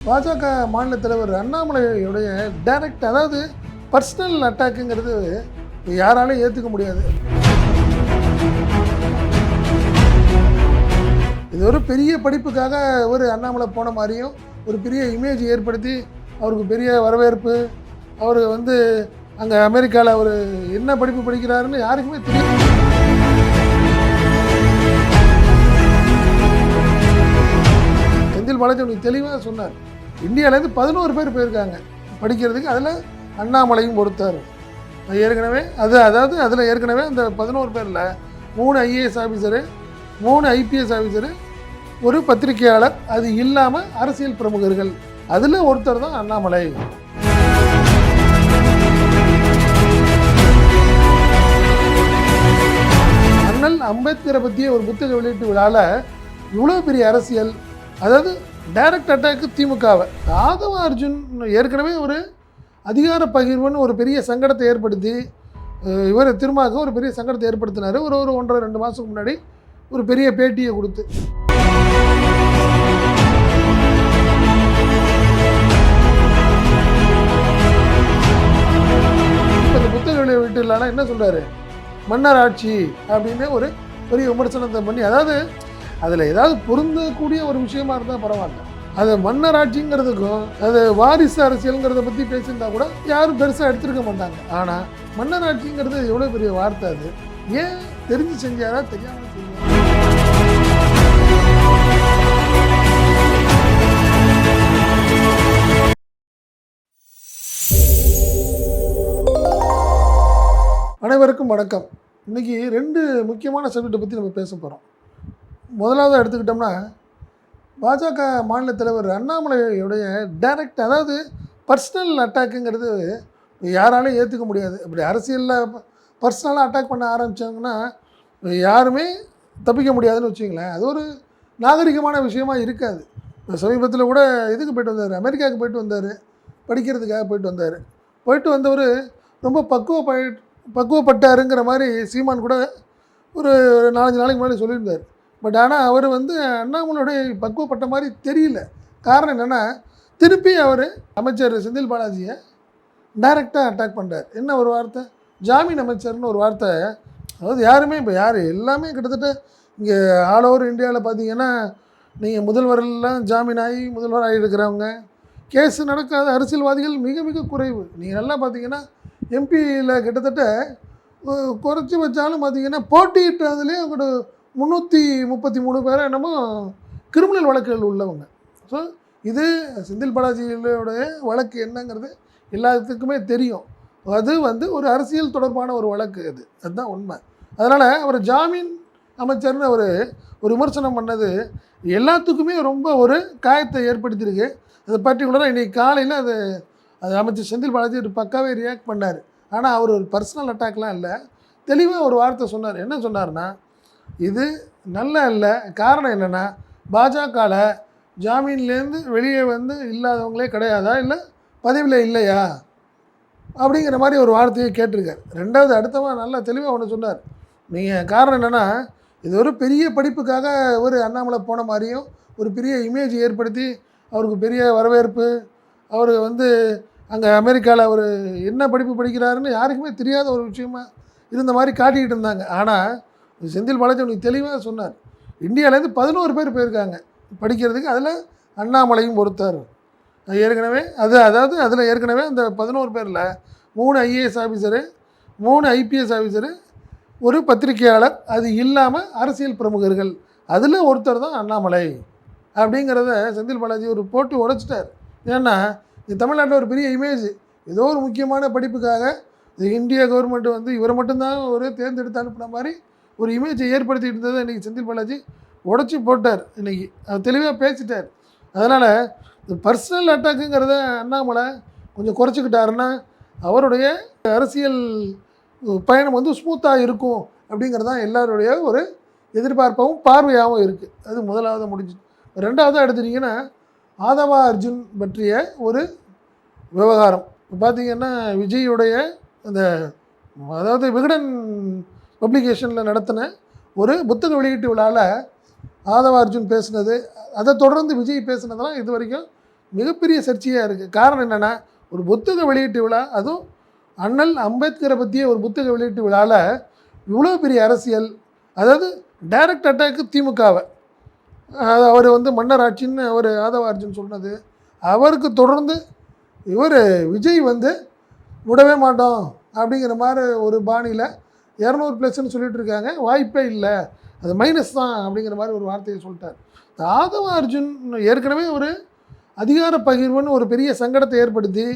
பாஜக மாநில தலைவர் அண்ணாமலையுடைய டைரக்ட் அதாவது பர்சனல் அட்டாக்குங்கிறது யாராலையும் ஏற்றுக்க முடியாது. இது ஒரு பெரிய படிப்புக்காக ஒரு அண்ணாமலை போன மாதிரியும் ஒரு பெரிய இமேஜ் ஏற்படுத்தி அவருக்கு பெரிய வரவேற்பு அவர் வந்து அங்கே அமெரிக்காவில் அவர் என்ன படிப்பு படிக்கிறாருன்னு யாருக்குமே தெரியும் செந்தில் பாலாஜி உனக்கு தெளிவாக சொன்னார். இந்தியாவிலேருந்து பதினோரு பேர் போயிருக்காங்க படிக்கிறதுக்கு. அதில் அண்ணாமலையும் பொறுத்தார். ஏற்கனவே அது அதாவது அதில் ஏற்கனவே அந்த பதினோரு பேரில் மூணு ஐஏஎஸ் ஆஃபீஸரு மூணு ஐபிஎஸ் ஆஃபீஸரு ஒரு பத்திரிகையாளர் அது இல்லாமல் அரசியல் பிரமுகர்கள். அதில் ஒருத்தர் தான் அண்ணாமலை. அண்ணல் அம்பேத்கரை பற்றிய ஒரு புத்தக வெளியீட்டு விழாவில் இவ்வளோ பெரிய அரசியல் அதாவது டைரக்ட் அட்டாக்கு திமுகவை. ராகவ அர்ஜுன் ஏற்கனவே ஒரு அதிகார பகிர்வுன்னு ஒரு பெரிய சங்கடத்தை ஏற்படுத்தி இவர் திருமாவுக்கு ஒரு பெரிய சங்கடத்தை ஏற்படுத்தினார். ஒரு ஒரு ஒன்றரை ரெண்டு மாதத்துக்கு முன்னாடி ஒரு பெரிய பேட்டியை கொடுத்து. இந்த புத்தகங்களை விட்டு இல்லைன்னா என்ன சொல்கிறாரு மன்னர் ஆட்சி அப்படின்னு ஒரு பெரிய விமர்சனத்தை பண்ணி அதாவது அதில் ஏதாவது பொருந்தக்கூடிய ஒரு விஷயமா இருந்தால் பரவாயில்ல. அது மன்னர் ஆட்சிங்கிறதுக்கும் அது வாரிசு அரசியலுங்கிறத பற்றி பேசியிருந்தா கூட யாரும் பெருசாக எடுத்திருக்க மாட்டாங்க. ஆனால் மன்னர் ஆட்சிங்கிறது எவ்வளோ பெரிய வார்த்தை அது. ஏன் தெரிஞ்சு செஞ்சாரா தெரியாமல் செஞ்சாரா? அனைவருக்கும் வணக்கம். இன்னைக்கு ரெண்டு முக்கியமான சப்ஜெக்டை பற்றி நம்ம பேச போகிறோம் முதலாவது எடுத்துக்கிட்டோம்னா பாஜக மாநில தலைவர் அண்ணாமலையுடைய டைரக்ட் அதாவது பர்சனல் அட்டாக்குங்கிறது யாராலையும் ஏற்றுக்க முடியாது. இப்படி அரசியலில் பர்சனலாக அட்டாக் பண்ண ஆரம்பித்தாங்கன்னா யாருமே தப்பிக்க முடியாதுன்னு வச்சுங்களேன் அது ஒரு நாகரிகமான விஷயமா இருக்காது. சமீபத்தில் கூட இதுக்கு போயிட்டு வந்தார்? அமெரிக்காவுக்கு போயிட்டு வந்தார். படிக்கிறதுக்காக போயிட்டு வந்தார். போயிட்டு வந்தவர் ரொம்ப பக்குவ பக்குவப்பட்டாருங்கிற மாதிரி சீமான் கூட ஒரு நாலஞ்சு நாளைக்கு முன்னாடி சொல்லியிருந்தார். பட் ஆனால் அவர் வந்து அண்ணாமலையுடைய பக்குவப்பட்ட மாதிரி தெரியல. காரணம் என்னென்னா திருப்பி அவர் அமைச்சர் செந்தில் பாலாஜியை டைரெக்டாக அட்டாக் பண்ணுறார் என்ன ஒரு வார்த்தை? ஜாமீன் அமைச்சர்னு ஒரு வார்த்தை. அதாவது யாருமே இப்போ யார்? எல்லாமே கிட்டத்தட்ட இங்கே ஆல் ஓவர் இந்தியாவில் பார்த்தீங்கன்னா நீங்கள் முதல்வரெல்லாம் ஜாமீன் ஆகி முதல்வர் ஆகியிருக்கிறவங்க. கேஸ் நடக்காத அரசியல்வாதிகள் மிக மிக குறைவு. நீங்கள் நல்லா பார்த்தீங்கன்னா எம்பியில் கிட்டத்தட்ட குறைச்சி வச்சாலும் பார்த்தீங்கன்னா போட்டியிட்டதுலேயே அவங்களோட முந்நூற்றி முப்பத்தி மூணு பேர் என்னமோ கிரிமினல் வழக்குகள் உள்ளவங்க. ஸோ இது செந்தில் பாலாஜியோடைய வழக்கு என்னங்கிறது எல்லாத்துக்குமே தெரியும். அது வந்து ஒரு அரசியல் தொடர்பான ஒரு வழக்கு அது. அதுதான் உண்மை. அதனால் அவர் ஜாமீன் அமைச்சர்னு அவர் ஒரு விமர்சனம் பண்ணது எல்லாத்துக்குமே ரொம்ப ஒரு காயத்தை ஏற்படுத்தியிருக்கு. அது பர்டிகுலராக இன்றைக்கி காலையில் அது அது அமைச்சர் செந்தில் பாலாஜி ஒரு பக்காவே ரியாக்ட் பண்ணார். ஆனால் அவர் ஒரு பர்சனல் அட்டாக்லாம் இல்லை. தெளிவாக ஒரு வார்த்தை சொன்னார். என்ன சொன்னார்னா இது நல்ல இல்லை காரணம் என்னென்னா பாஜகவில் ஜாமீன்லேருந்து வெளியே வந்து இல்லாதவங்களே கிடையாதா? இல்லை பதவியில் இல்லையா? அப்படிங்கிற மாதிரி ஒரு வார்த்தையை கேட்டிருக்கார். ரெண்டாவது அடுத்தவன் நல்லா தெளிவாக ஒன்று சொன்னார். நீங்கள் காரணம் என்னென்னா இது ஒரு பெரிய படிப்புக்காக ஒரு அண்ணாமலை போன மாதிரியும் ஒரு பெரிய இமேஜ் ஏற்படுத்தி அவருக்கு பெரிய வரவேற்பு அவர் வந்து அங்கே அமெரிக்காவில் அவர் என்ன படிப்பு படிக்கிறாருன்னு யாருக்குமே தெரியாத ஒரு விஷயமா இருந்த மாதிரி காட்டிக்கிட்டு இருந்தாங்க. ஆனால் செந்தில் பாலாஜி உனக்கு தெளிவாக சொன்னார். இந்தியாவிலேருந்து பதினோரு பேர் போயிருக்காங்க படிக்கிறதுக்கு. அதில் அண்ணாமலையும் பொறுத்தார். ஏற்கனவே அது அதாவது அதில் ஏற்கனவே அந்த பதினோரு பேரில் மூணு ஐஏஎஸ் ஆஃபீஸரு மூணு ஐபிஎஸ் ஆஃபீஸரு ஒரு பத்திரிகையாளர் அது இல்லாமல் அரசியல் பிரமுகர்கள். அதில் ஒருத்தர் தான் அண்ணாமலை. அப்படிங்கிறத செந்தில் பாலாஜி ஒரு போட்டு உடைச்சிட்டார். ஏன்னா இது தமிழ்நாட்டில் ஒரு பெரிய இமேஜ் ஏதோ ஒரு முக்கியமான படிப்புக்காக இந்திய கவர்மெண்ட் வந்து இவரை மட்டும்தான் ஒரு தேர்ந்தெடுத்து அனுப்பின மாதிரி ஒரு இமேஜை ஏற்படுத்திட்டு இருந்ததை இன்றைக்கி செந்தில் பாலாஜி உடச்சி போட்டார். இன்றைக்கி அவர் தெளிவாக பேசிட்டார். அதனால் இந்த பர்சனல் அட்டாக்குங்கிறத அண்ணாமலை கொஞ்சம் குறைச்சிக்கிட்டாருன்னா அவருடைய அரசியல் பயணம் வந்து ஸ்மூத்தாக இருக்கும் அப்படிங்கிறது தான் எல்லாருடைய ஒரு எதிர்பார்ப்பாகவும் பார்வையாகவும் இருக்குது அது முதலாவது முடிஞ்சு. ரெண்டாவது எடுத்துட்டிங்கன்னா ஆதவா அர்ஜுன் பற்றிய ஒரு விவகாரம். இப்போ பார்த்தீங்கன்னா விஜயுடைய அந்த அதாவது விகடன் பப்ளிகேஷனில் நடத்தின ஒரு புத்தக வெளியீட்டு விழாவில் ஆதவ அர்ஜுன் பேசுனது அதை தொடர்ந்து விஜய் பேசினதெல்லாம் இது வரைக்கும் மிகப்பெரிய சர்ச்சையாக இருக்குது காரணம் என்னென்னா ஒரு புத்தக வெளியீட்டு விழா அதுவும் அண்ணல் அம்பேத்கரை பற்றிய ஒரு புத்தக வெளியீட்டு விழாவில் இவ்வளோ பெரிய அரசியல் அதாவது டைரக்ட் அட்டாக்கு திமுகவை. அது அவர் வந்து மன்னர் ஆட்சின்னு அவர் ஆதவ அர்ஜுன் சொன்னது. அவருக்கு தொடர்ந்து இவர் விஜய் வந்து விடவே மாட்டோம் அப்படிங்கிற மாதிரி ஒரு பாணியில் இரநூறு ப்ளஸ்ன்னு சொல்லிட்டு இருக்காங்க வாய்ப்பே இல்லை. அது மைனஸ் தான் அப்படிங்கிற மாதிரி ஒரு வார்த்தையை சொல்லிட்டார். ஆதவ அர்ஜுன் ஏற்கனவே ஒரு அதிகார பகிர்வுன்னு ஒரு பெரிய சங்கடத்தை ஏற்படுத்தி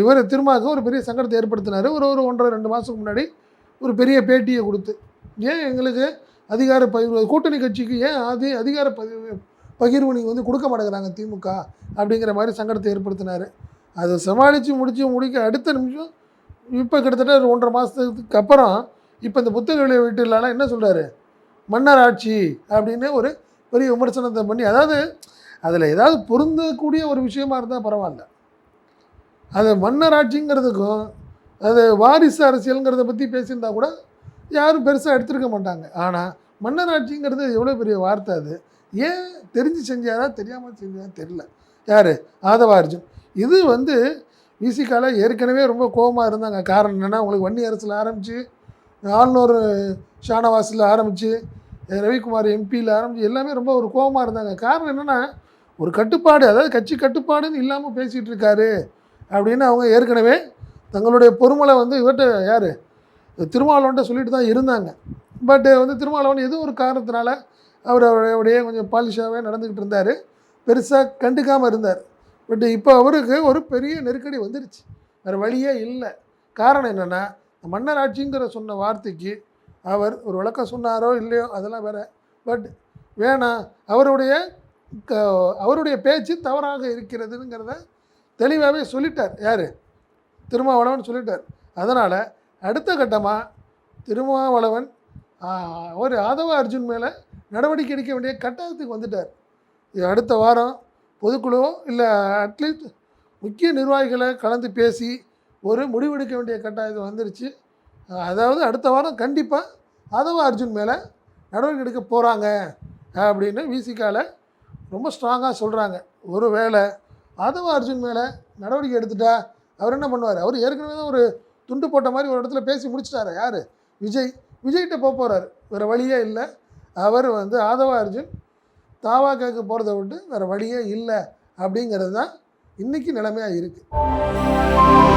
இவர் திருமாவுக்கு ஒரு பெரிய சங்கடத்தை ஏற்படுத்தினார். ஒரு ஒரு ஒன்றரை ரெண்டு மாதத்துக்கு முன்னாடி ஒரு பெரிய பேட்டியை கொடுத்து. ஏன் எங்களுக்கு அதிகார பகிர்வு கூட்டணி கட்சிக்கு ஏன் அது அதிகார பகிர்வு பகிர்வு நீங்கள் வந்து கொடுக்க மாட்டேங்கிறாங்க திமுக அப்படிங்கிற மாதிரி சங்கடத்தை ஏற்படுத்தினார். அதை சமாளித்து முடித்து முடிக்க அடுத்த நிமிஷம் இப்போ கிட்டத்தட்ட ஒரு ஒன்றரை மாதத்துக்கு அப்புறம் இப்போ இந்த புத்தக வெளியே வீட்டுலாம் என்ன சொல்கிறாரு மன்னர் ஆட்சி அப்படின்னு ஒரு பெரிய விமர்சனத்தை பண்ணி அதாவது அதில் ஏதாவது பொருந்தக்கூடிய ஒரு விஷயமா இருந்தால் பரவாயில்ல. அது மன்னர் ஆட்சிங்கிறதுக்கும் அது வாரிசு அரசியலுங்கிறத பற்றி பேசியிருந்தா கூட யாரும் பெருசாக எடுத்திருக்க மாட்டாங்க. ஆனால் மன்னர் ஆட்சிங்கிறது எவ்வளோ பெரிய வார்த்தை அது. ஏன் தெரிஞ்சு செஞ்சாரா தெரியாமல் செஞ்சாரா தெரில யார்? ஆதவ அர்ஜுன். இது வந்து விசிகால ஏற்கனவே ரொம்ப கோபமாக இருந்தாங்க. காரணம் என்னென்னா உங்களுக்கு வன்னி அரசில் ஆரம்பித்து ஆளுநர் ஷானவாஸில் ஆரம்பித்து ரவிக்குமார் எம்பியில் ஆரம்பித்து எல்லாமே ரொம்ப ஒரு கோபமாக இருந்தாங்க. காரணம் என்னென்னா ஒரு கட்டுப்பாடு அதாவது கட்சி கட்டுப்பாடுன்னு இல்லாமல் பேசிகிட்டு இருக்காரு அப்படின்னு அவங்க ஏற்கனவே தங்களுடைய பொறுமலை வந்து இவர்கிட்ட யார்? திருமாவளவன்ட்ட சொல்லிட்டு தான் இருந்தாங்க. பட் வந்து திருமாவளவன் ஏதோ ஒரு காரணத்தினால அவர் அவருடைய கொஞ்சம் பாலிஷாகவே நடந்துக்கிட்டு இருந்தார். பெருசாக கண்டுக்காமல் இருந்தார். பட் இப்போ அவருக்கு ஒரு பெரிய நெருக்கடி வந்துருச்சு. வேறு வழியே இல்லை. காரணம் என்னென்னா மன்னர் ஆட்சிங்கிற சொன்ன வார்த்தைக்கு அவர் ஒரு விளக்கம் சொன்னாரோ இல்லையோ அதெல்லாம் வேற. பட் வேணாம் அவருடைய க அவருடைய பேச்சு தவறாக இருக்கிறதுங்கிறத தெளிவாகவே சொல்லிட்டார். யார்? திருமாவளவன் சொல்லிட்டார். அதனால் அடுத்த கட்டமாக திருமாவளவன் ஒரு ஆதவ அர்ஜுன் மேலே நடவடிக்கை எடுக்க வேண்டிய கட்டாயத்துக்கு வந்துட்டார். இது அடுத்த வாரம் பொதுக்குழுவோ இல்லை அட்லீஸ்ட் முக்கிய நிர்வாகிகளை கலந்து பேசி ஒரு முடிவெடுக்க வேண்டிய கட்டாயத்தை வந்துருச்சு. அதாவது அடுத்த வாரம் கண்டிப்பாக ஆதவ அர்ஜுன் மேலே நடவடிக்கை எடுக்க போகிறாங்க அப்படின்னு விசிகால ரொம்ப ஸ்ட்ராங்காக சொல்கிறாங்க ஒரு வேளை ஆதவ அர்ஜுன் மேலே நடவடிக்கை எடுத்துட்டா அவர் என்ன பண்ணுவார்? அவர் ஏற்கனவே தான் ஒரு துண்டு போட்ட மாதிரி ஒரு இடத்துல பேசி முடிச்சிட்டாரு. யார்? விஜய். விஜய்கிட்ட போக போகிறார் வேறு வழியே இல்லை. அவர் வந்து ஆதவ அர்ஜுன் தாவா கேட்க போகிறத விட்டு வேறு வழியே இல்லை அப்படிங்கிறது தான் இன்றைக்கி நிலைமையாக இருக்குது